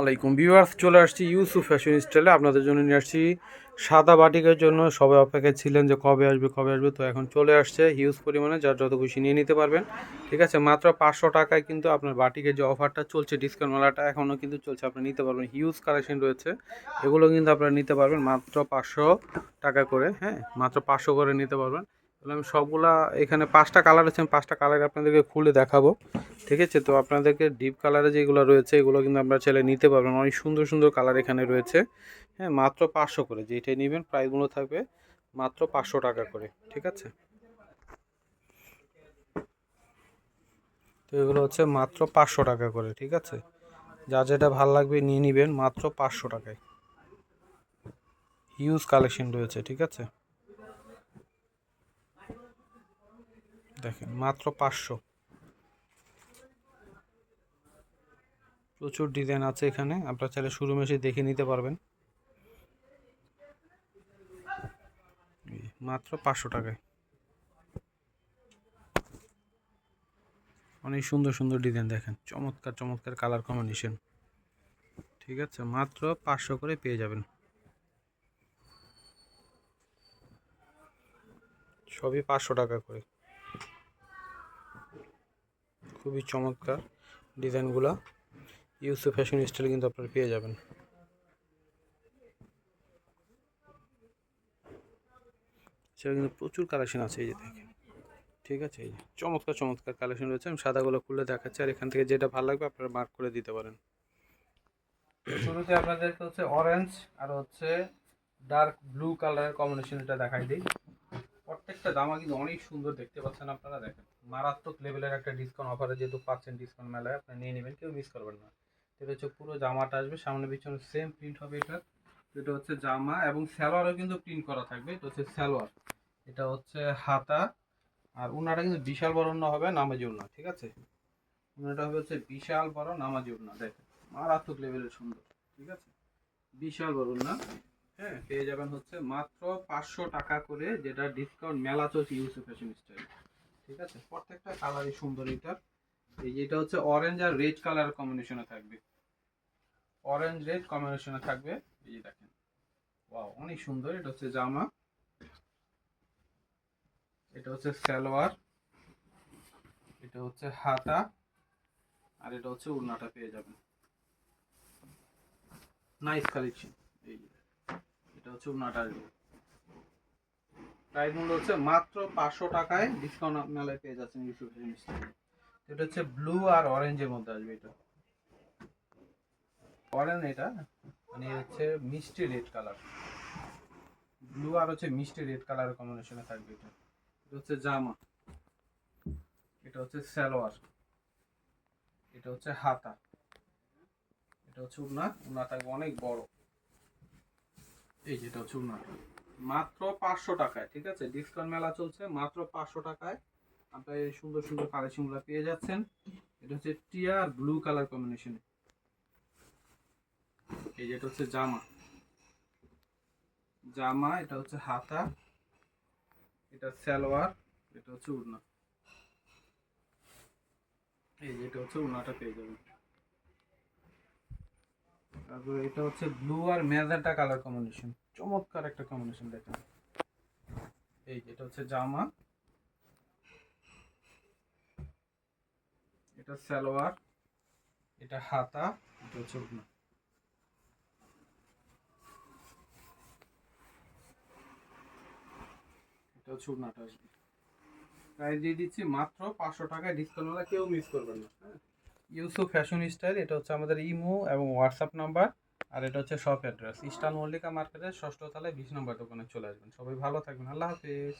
আলাইকুম। ভিউয়ার্স, চলে আসছি ইউসুফ ফ্যাশন স্টাইলে। আপনাদের জন্য নিয়ে আসছি সাদা বাটিকের জন্য। সবাই অপেক্ষায় ছিলেন যে কবে আসবে কবে আসবে। তো এখন চলে আসছে হিউজ পরিমাণে। যার যত খুশি নিয়ে নিতে পারবেন। ঠিক আছে? মাত্র পাঁচশো টাকায় কিন্তু আপনার বাটিকের যে অফারটা চলছে ডিসকাউন্ট মেলাটা এখনও কিন্তু চলছে। আপনি নিতে পারবেন। হিউজ কালেকশন রয়েছে। এগুলো কিন্তু আপনারা নিতে পারবেন মাত্র পাঁচশো টাকা করে। হ্যাঁ মাত্র পাঁচশো করে নিতে পারবেন। তাহলে আমি সবগুলা এখানে পাঁচটা কালার আছে, আমি পাঁচটা কালার আপনাদেরকে খুলে দেখাবো, ঠিক আছে? তো আপনাদেরকে ডিপ কালারে যেগুলো রয়েছে, এগুলো কিন্তু আপনারা চাইলে নিতে পারবেন। অনেক সুন্দর সুন্দর কালার এখানে রয়েছে। হ্যাঁ মাত্র পাঁচশো করে, যেটাই নেবেন প্রাইসগুলো থাকবে মাত্র পাঁচশো টাকা করে, ঠিক আছে? তো এগুলো হচ্ছে মাত্র পাঁচশো টাকা করে, ঠিক আছে? যা যেটা ভালো লাগবে নিয়ে নেবেন, মাত্র পাঁচশো টাকায়। হিউজ কালেকশন রয়েছে, ঠিক আছে? দেখেন, মাত্র পাঁচশো। প্রচুর ডিজাইন আছে এখানে, আপনারা চাইলে শোরুমে এসে দেখে নিতে পারবেন। মাত্র পাঁচশো টাকায়। অনেক সুন্দর সুন্দর ডিজাইন দেখেন, চমৎকার চমৎকার কালার কম্বিনেশন ঠিক আছে, মাত্র পাঁচশো করে পেয়ে যাবেন। সবই পাঁচশো টাকা করে। খুবই চমৎকার ডিজাইনগুলো। ইউসুফ ফ্যাশন স্টাইল কিন্তু আপনারা পেয়ে যাবেন। সেটা কিন্তু প্রচুর কালেকশন আছে, এই যে দেখেন। ঠিক আছে, এই চমৎকার চমৎকার কালেকশন রয়েছে। আমি সাদাগুলো খুলে দেখাচ্ছি, আর এখান থেকে যেটা ভালো লাগবে আপনারা মার্ক করে দিতে পারেন। শুরুতে আপনাদেরকে হচ্ছে অরেঞ্জ আর হচ্ছে ডার্ক ব্লু কালারের কম্বিনেশন এটা দেখাই দিই। প্রত্যেকটা জামা কিন্তু অনেক সুন্দর দেখতে পাচ্ছেন আপনারা, দেখেন। মারাত্মক লেভেলের একটা ডিসকাউন্ট অফারে যেহেতু পাচ্ছেন ডিসকাউন্ট মেলায়, আপনি নিয়ে নেবেন, কেউ মিস করবেন না। এটা হচ্ছে পুরো জামাটা আসবে, সামনে পিছনে সেম প্রিন্ট হবে এটা। এটা হচ্ছে জামা এবং স্যালোয়ারও কিন্তু প্রিন্ট করা থাকবে, এটা হচ্ছে স্যালোয়ার এটা হচ্ছে হাতা আর উনাটা কিন্তু বিশাল বড় উন্না হবে নামাজি উন্না ঠিক আছে? উন্নাটা হবে হচ্ছে বিশাল বড় নামাজি উন্না দেখেন, মারাত্মক লেভেলের সুন্দর, ঠিক আছে? বিশাল বড় উন্না হ্যাঁ পেয়ে যাবেন হচ্ছে মাত্র পাঁচশো টাকা করে, যেটা ডিসকাউন্ট মেলা চলছে ইউসুফ ফ্যাশন স্টাইল ঠিক আছে? প্রত্যেকটা কালারই সুন্দর এটা এই যেটা হচ্ছে অরেঞ্জ আর রেড কালার কম্বিনেশনে থাকবে। অরেঞ্জ রেড কম্বিনেশনে থাকবে। এই যে দেখেন। ওয়াও অনেক সুন্দর। এটা হচ্ছে জামা। এটা হচ্ছে সালোয়ার। এটা হচ্ছে হাতা। আর এটা হচ্ছে উড়নাটা পেয়ে যাবেন। নাইস কালেকশন এই যে। এটা হচ্ছে উড়নাটা প্রাইস মূল্য হচ্ছে মাত্র পাঁচশো টাকায় ডিসকাউন্ট মেলায় পেয়ে যাচ্ছেন ইউসুফ এটা হচ্ছে ব্লু আর অরেঞ্জের মধ্যে আসবে এটা। অরেঞ্জ এটা মানে হচ্ছে মিষ্টি রেড কালার ব্লু আর হচ্ছে মিষ্টি রেড কালার কম্বিনেশনে থাকবে এটা। এটা হচ্ছে জামা। এটা হচ্ছে সালোয়ার। এটা হচ্ছে হাতা। এটা হচ্ছে উন্না উন্না থাকবে অনেক বড়। এই যেটা হচ্ছে উন্নাটা মাত্র পাঁচশো টাকায়, ঠিক আছে? ডিসকাউন্ট মেলা চলছে, মাত্র পাঁচশো টাকায়। আপনার এই সুন্দর সুন্দর কালেকশনগুলো পেয়ে যাচ্ছেন। এটা হচ্ছে টিয়া আর ব্লু কালার কম্বিনেশনে এই যেটা হচ্ছে জামা। জামা, এটা হচ্ছে হাতা, এটা সালোয়ার, এটা হচ্ছে উড়না। এই যে এটা হচ্ছে উড়নাটা পেয়ে যাবেন। তারপরে এটা হচ্ছে ব্লু আর ম্যাজেন্টা কালার কম্বিনেশন চমৎকার একটা কম্বিনেশন দেখেন। এই যেটা হচ্ছে জামা। এটা সালোয়ার, এটা হাতা, এটা হচ্ছে উড়না এটা হচ্ছে দিয়ে দিচ্ছি মাত্র পাঁচশো টাকায় ডিসকাউন্ট হলে কেউ মিস না হ্যাঁ? ইউসুফ ফ্যাশন স্টাইল এটা হচ্ছে আমাদের ইমো এবং হোয়াটসঅ্যাপ নাম্বার আর এটা হচ্ছে শপ অ্যাড্রেস ইস্টার্ন মল্লিকা মার্কেটের ষষ্ঠ তলায় বিশ নম্বর দোকানে চলে আসবেন। সবাই ভালো থাকবেন। আল্লাহ হাফিজ।